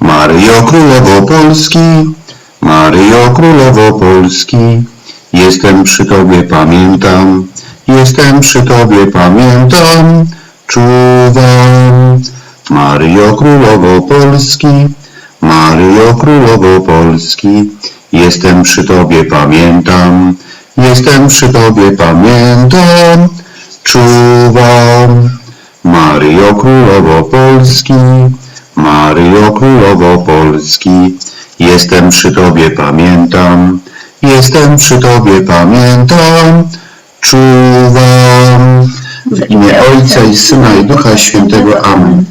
Maryjo Królowo Polski, Maryjo Królowo Polski, jestem przy Tobie, pamiętam, jestem przy Tobie, pamiętam, czuwam. Maryjo Królowo Polski, Maryjo Królowo Polski, jestem przy Tobie, pamiętam, jestem przy Tobie, pamiętam, czuwam. Maryjo Królowo Polski, Maryjo Królowo Polski, jestem przy Tobie, pamiętam, jestem przy Tobie, pamiętam, czuwam. W imię Ojca i Syna i Ducha Świętego. Amen.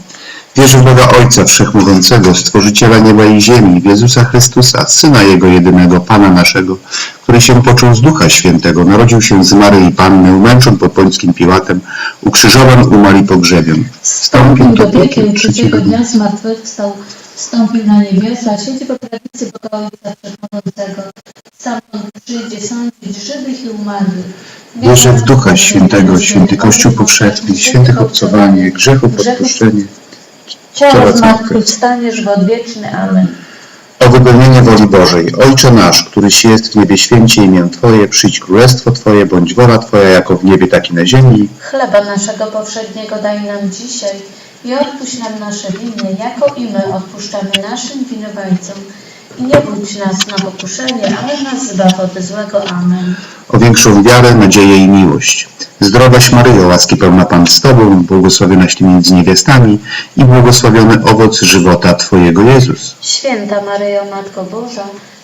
Wierzę w Boga Ojca Wszechmogącego, Stworzyciela nieba i ziemi, w Jezusa Chrystusa, Syna Jego jedynego, Pana naszego, który się począł z Ducha Świętego, narodził się z Maryi Panny, umęczon pod Pońskim Piłatem, ukrzyżowan, umarł i pogrzebion. Wstąpił do piekieł trzeciego dnia zmartwychwstał, wstąpił na niebiosa, siedzi po prawicy Boga Ojca Wszechmogącego. Sam on przyjdzie sądzić żywych i umarłych. Wierzę w Ducha Świętego, święty Kościół powszechny, świętych obcowanie, grzechu odpuszczenie, Ciało zmartwychwstanie, żywot wieczny. Amen. o wypełnienie woli Bożej. Ojcze nasz, któryś jest w niebie, święcie imię Twoje, przyjdź królestwo Twoje, bądź wola Twoja jako w niebie, tak i na ziemi. Chleba naszego powszedniego daj nam dzisiaj i odpuść nam nasze winy, jako i my odpuszczamy naszym winowajcom. Nie budź nas na pokuszenie, ale nas zbaw od złego. Amen. o większą wiarę, nadzieję i miłość. Zdrowaś Maryjo, łaski pełna Pan z Tobą, błogosławionaś Ty między niewiastami i błogosławiony owoc żywota Twojego Jezus. Święta Maryjo, Matko Boża,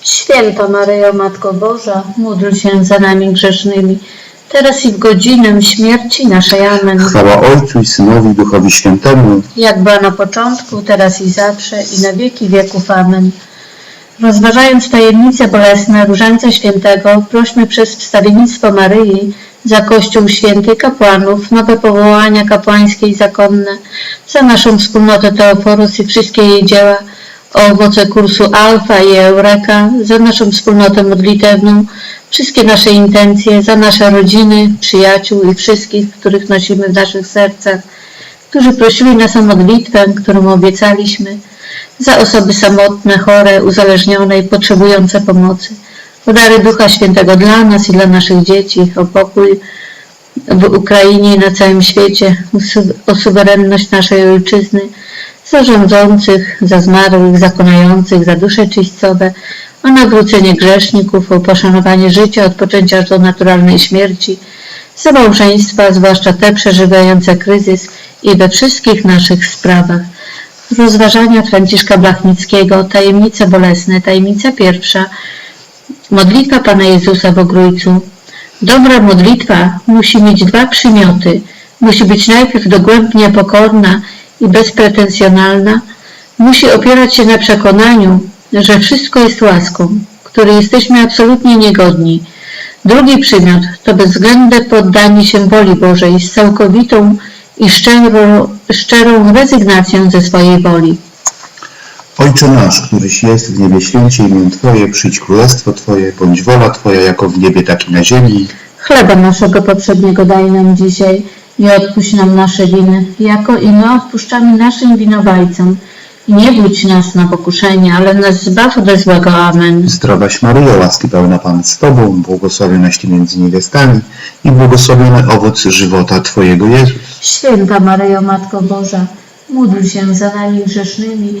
Święta Maryjo, Matko Boża, módl się za nami grzesznymi, teraz i w godzinę śmierci naszej. Amen. Chwała Ojcu i Synowi i Duchowi Świętemu, jak była na początku, teraz i zawsze, i na wieki wieków. Amen. Rozważając tajemnice bolesne Różańca Świętego, prośmy przez wstawiennictwo Maryi za Kościół Święty kapłanów, nowe powołania kapłańskie i zakonne, za naszą wspólnotę Teoforus i wszystkie jej dzieła, o owoce kursu Alfa i Eureka, za naszą wspólnotę modlitewną, wszystkie nasze intencje, za nasze rodziny, przyjaciół i wszystkich, których nosimy w naszych sercach, którzy prosili nas o modlitwę, którą obiecaliśmy, za osoby samotne, chore, uzależnione i potrzebujące pomocy, o dary Ducha Świętego dla nas i dla naszych dzieci, o pokój w Ukrainie i na całym świecie, o su- o suwerenność naszej ojczyzny, za rządzących, za zmarłych, za konających, za dusze czyścowe, o nawrócenie grzeszników, o poszanowanie życia od poczęcia do naturalnej śmierci, za małżeństwa, zwłaszcza te przeżywające kryzys i we wszystkich naszych sprawach. Rozważania Franciszka Blachnickiego, tajemnice bolesne, tajemnica pierwsza, modlitwa Pana Jezusa w Ogrójcu. Dobra modlitwa musi mieć dwa przymioty. Musi być najpierw dogłębnie pokorna i bezpretensjonalna. Musi opierać się na przekonaniu, że wszystko jest łaską, której jesteśmy absolutnie niegodni. Drugi przymiot to bezwzględne poddanie się woli Bożej z całkowitą i szczerą, szczerą rezygnacją ze swojej woli. Ojcze nasz, któryś jest w niebie, święcie imię Twoje, przyjdź królestwo Twoje, bądź wola Twoja jako w niebie, tak i na ziemi. Chleba naszego poprzedniego daj nam dzisiaj i odpuść nam nasze winy, jako i my odpuszczamy naszym winowajcom. I nie budź nas na pokuszenie, ale nas zbaw ode złego. Amen. Zdrowaś Maryjo, łaski pełna Pan z Tobą, błogosławionaś Ty między niewiastami i błogosławiony owoc żywota Twojego Jezus. Święta Maryjo, Matko Boża, módl się za nami grzesznymi,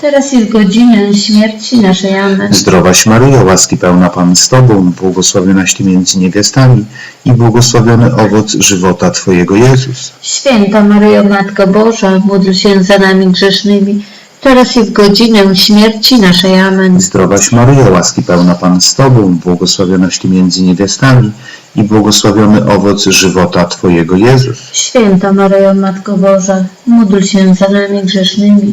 teraz i w godzinę śmierci naszej. Amen. Zdrowaś Maryjo, łaski pełna Pan z Tobą, błogosławionaś Ty między niewiastami i błogosławiony owoc żywota Twojego Jezus. Święta Maryjo, Matko Boża, módl się za nami grzesznymi, teraz i w godzinę śmierci naszej. Amen. Zdrowaś Maryjo, łaski pełna Pan z Tobą, błogosławionaś Ty między niewiastami i błogosławiony owoc żywota Twojego Jezus. Święta Maryjo, Matko Boża, módl się za nami grzesznymi,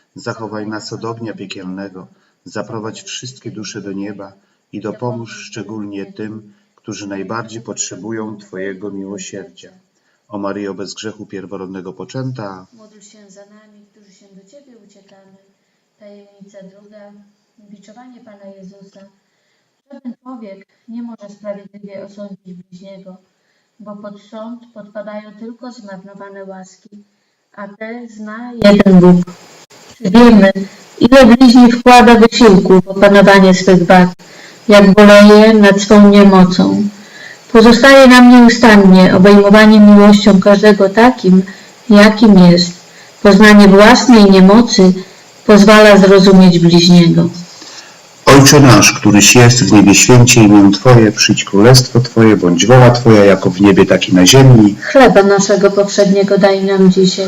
zachowaj nas od ognia piekielnego, zaprowadź wszystkie dusze do nieba i dopomóż szczególnie tym, którzy najbardziej potrzebują Twojego miłosierdzia. O Maryjo bez grzechu pierworodnego poczęta, Módl się za nami, którzy się do Ciebie uciekamy. Tajemnica druga. Biczowanie Pana Jezusa. Żaden człowiek nie może sprawiedliwie osądzić bliźniego, bo pod sąd podpadają tylko zmarnowane łaski, a te zna jeden Bóg. Wiemy, ile bliźni wkłada wysiłku w opanowanie swych wad, jak boleje nad swą niemocą. Pozostaje nam nieustannie obejmowanie miłością każdego takim, jakim jest. Poznanie własnej niemocy pozwala zrozumieć bliźniego. Ojcze nasz, któryś jest w niebie święcie imię Twoje, przyjdź królestwo Twoje, bądź wola Twoja, jako w niebie, tak i na ziemi. Chleba naszego powszedniego daj nam dzisiaj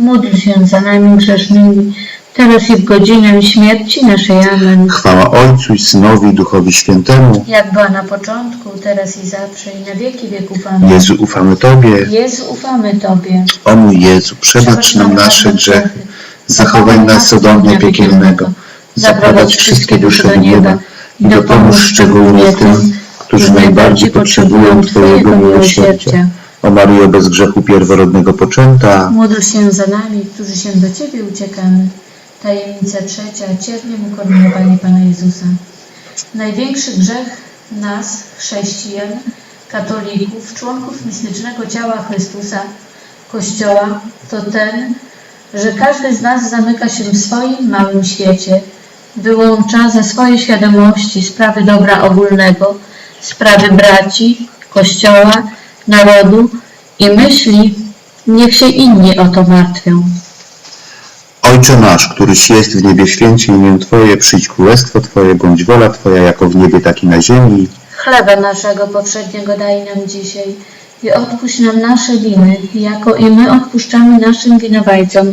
módl się za nami grzesznymi, teraz i w godzinę śmierci naszej. Amen. Chwała Ojcu i Synowi i Duchowi Świętemu. Jak była na początku, teraz i zawsze, i na wieki wieków. Amen. Jezu, ufamy Tobie. Jezu, ufamy Tobie. O mój Jezu, przebacz nam nasze grzechy, zachowaj nas od ognia piekielnego, zaprowadź wszystkie dusze do nieba i dopomóż szczególnie tym, którzy najbardziej potrzebują Twojego miłosierdzia. O Maryjo, bez grzechu pierworodnego poczęta, Módl się za nami, którzy się do Ciebie uciekamy. Tajemnica trzecia, cierniem ukoronowanie Pana Jezusa. Największy grzech nas, chrześcijan, katolików, członków mistycznego ciała Chrystusa, Kościoła, to ten, że każdy z nas zamyka się w swoim małym świecie, wyłącza ze swojej świadomości sprawy dobra ogólnego, sprawy braci, Kościoła, narodu i myśli, niech się inni o to martwią. Ojcze nasz, któryś jest w niebie, święci imię Twoje, przyjdź królestwo Twoje, bądź wola Twoja, jako w niebie, tak i na ziemi. Chleba naszego poprzedniego daj nam dzisiaj i odpuść nam nasze winy, jako i my odpuszczamy naszym winowajcom.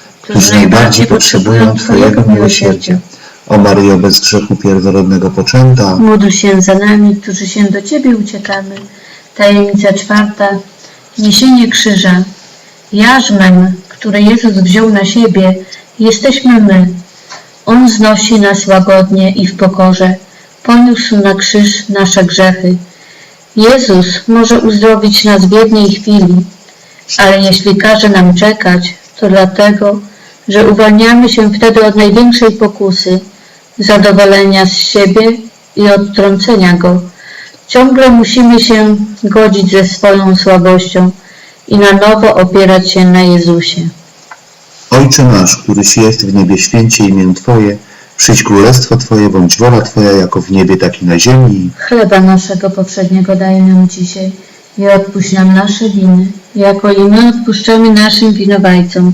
którzy najbardziej potrzebują Twojego miłosierdzia. O Maryjo, bez grzechu pierworodnego poczęta, Módl się za nami, którzy się do Ciebie uciekamy. Tajemnica czwarta. Niesienie krzyża. Jarzmem, który Jezus wziął na siebie, jesteśmy my. On znosi nas łagodnie i w pokorze. Poniósł na krzyż nasze grzechy. Jezus może uzdrowić nas w jednej chwili, ale jeśli każe nam czekać, to dlatego, że uwalniamy się wtedy od największej pokusy, zadowolenia z siebie i odtrącenia Go. Ciągle musimy się godzić ze swoją słabością i na nowo opierać się na Jezusie. Ojcze nasz, któryś jest w niebie, święcie imię Twoje, przyjdź królestwo Twoje, bądź wola Twoja, jako w niebie, tak i na ziemi. Chleba naszego poprzedniego daj nam dzisiaj i odpuść nam nasze winy, jako i my odpuszczamy naszym winowajcom.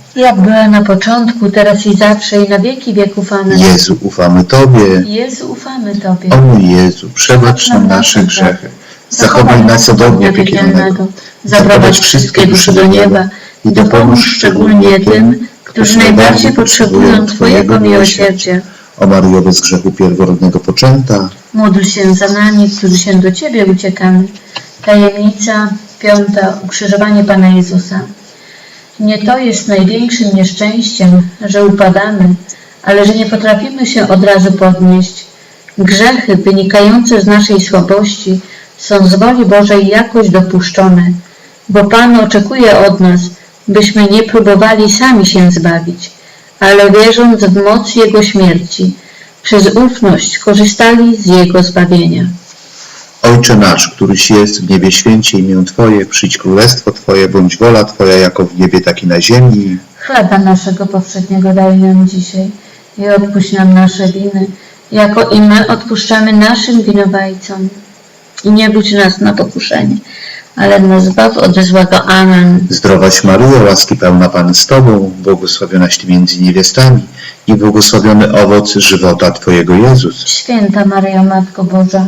Jak była na początku, teraz i zawsze i na wieki wieków. Amen. Jezu, ufamy Tobie. Jezu, ufamy Tobie. O mój Jezu, przebacz nam nasze grzechy. Zachowaj nas od ognia piekielnego. Zaprowadź wszystkie dusze do nieba i dopomóż szczególnie tym, którzy najbardziej potrzebują Twojego miłosierdzia. O Maryjo bez grzechu pierworodnego poczęta, Módl się za nami, którzy się do Ciebie uciekamy. Tajemnica piąta. Ukrzyżowanie Pana Jezusa. Nie to jest największym nieszczęściem, że upadamy, ale że nie potrafimy się od razu podnieść. Grzechy wynikające z naszej słabości są z woli Bożej jakoś dopuszczone, bo Pan oczekuje od nas, byśmy nie próbowali sami się zbawić, ale wierząc w moc Jego śmierci, przez ufność korzystali z Jego zbawienia. Ojcze nasz, któryś jest w niebie, święcie imię Twoje, przyjdź królestwo Twoje, bądź wola Twoja, jako w niebie, tak i na ziemi. Chleba naszego powszedniego daj nam dzisiaj i odpuść nam nasze winy, jako i my odpuszczamy naszym winowajcom. I nie budź nas na pokuszenie, ale nas zbaw od złego. Amen. Zdrowaś Maryjo, łaski pełna Pan z Tobą, błogosławionaś Ty między niewiastami i błogosławiony owoc żywota Twojego, Jezus. Święta Maryjo, Matko Boża,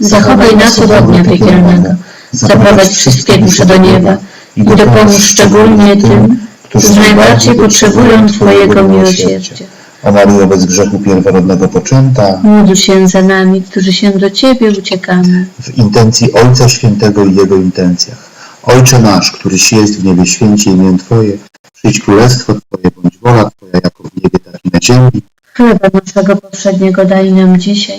zachowaj nas od ognia piekielnego, zaprowadź wszystkie dusze do nieba i dopomóż szczególnie tym, którzy najbardziej potrzebują Twojego miłosierdzia. O Maryjo, bez grzechu pierworodnego poczęta, Módl się za nami, którzy się do Ciebie uciekamy. w intencji Ojca Świętego i Jego intencjach. Ojcze nasz, któryś jest w niebie, święci imię Twoje, przyjdź królestwo Twoje, bądź wola Twoja, jako w niebie, tak i na ziemi. Chleba naszego powszedniego daj nam dzisiaj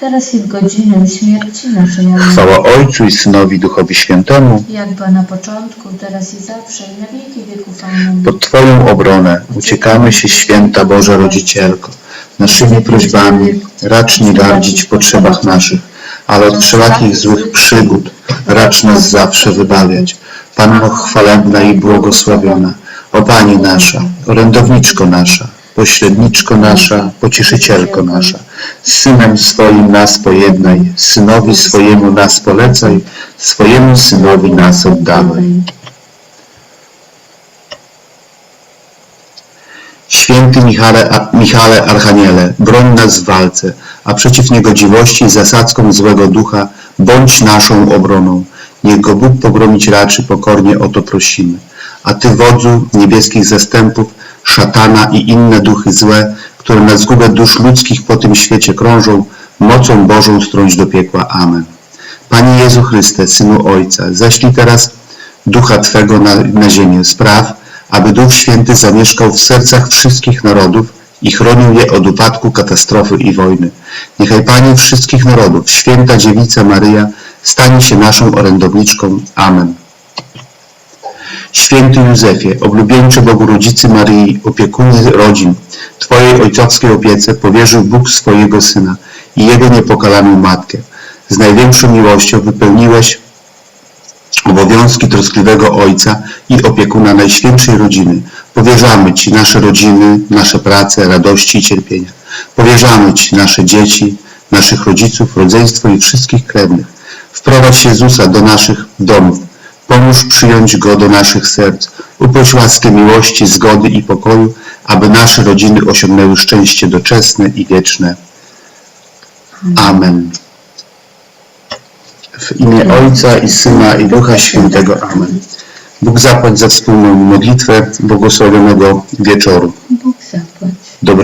teraz i w godzinę śmierci naszej. Amen. Chwała Ojcu i Synowi Duchowi Świętemu. Jak była na początku, teraz i zawsze, i na wieki wieków. Amen. Pod Twoją obronę uciekamy się, Święta Boża Rodzicielko. Naszymi prośbami racz nie gardzić w potrzebach naszych, ale od wszelakich złych przygód racz nas zawsze wybawiać. Panno chwalebna i błogosławiona, o Pani nasza, orędowniczko nasza, pośredniczko nasza, pocieszycielko nasza, z Synem swoim nas pojednaj, Synowi swojemu nas polecaj, swojemu Synowi nas oddawaj. Święty Michale, Michale Archaniele, broń nas w walce, a przeciw niegodziwości i zasadzkom złego ducha bądź naszą obroną. Niech go Bóg pogromić raczy, pokornie o to prosimy. A Ty, wodzu niebieskich zastępów, szatana i inne duchy złe, które na zgubę dusz ludzkich po tym świecie krążą, mocą Bożą strąć do piekła. Amen. Panie Jezu Chryste, Synu Ojca, zaślij teraz Ducha Twego na, na ziemię. Spraw, aby Duch Święty zamieszkał w sercach wszystkich narodów i chronił je od upadku, katastrofy i wojny. Niechaj Pani wszystkich narodów, Święta Dziewica Maryja, stanie się naszą orędowniczką. Amen. Święty Józefie, oblubieńcze Bogu Rodzicy Maryi, opiekunie rodzin, Twojej ojcowskiej opiece powierzył Bóg swojego Syna i Jego niepokalaną Matkę. Z największą miłością wypełniłeś obowiązki troskliwego ojca i opiekuna Najświętszej Rodziny. Powierzamy Ci nasze rodziny, nasze prace, radości i cierpienia. Powierzamy Ci nasze dzieci, naszych rodziców, rodzeństwo i wszystkich krewnych. Wprowadź Jezusa do naszych domów. Pomóż przyjąć Go do naszych serc. Uproś łaskę miłości, zgody i pokoju, aby nasze rodziny osiągnęły szczęście doczesne i wieczne. Amen. W imię Ojca i Syna i Ducha Świętego. Amen. Bóg zapłać za wspólną modlitwę błogosławionego wieczoru.